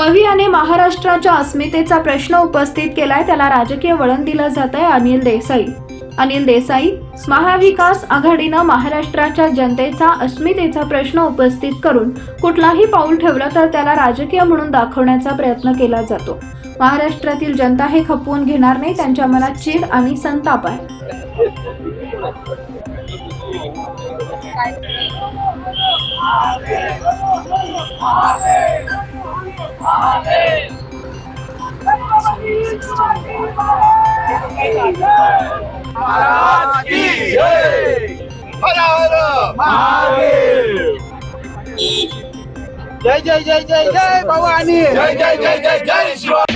दहियाने महाराष्ट्राच्या अस्मितेचा प्रश्न उपस्थित केलाय. त्याला राजकीय वळण दिलं जात आहे अनिल देसाई. अनिल देसाई महाविकास आघाडीनं महाराष्ट्राच्या जनतेचा अस्मितेचा प्रश्न उपस्थित करून कुठलाही पाऊल ठेवलं तर त्याला राजकीय म्हणून दाखवण्याचा प्रयत्न केला जातो. महाराष्ट्रातील जनता हे खपवून घेणार नाही त्यांच्या मनात चीड आणि संताप आहे. next time. Jai Jai Jai Jai Jai Bhavani! Jai Jai Jai Jai Jai Shiva!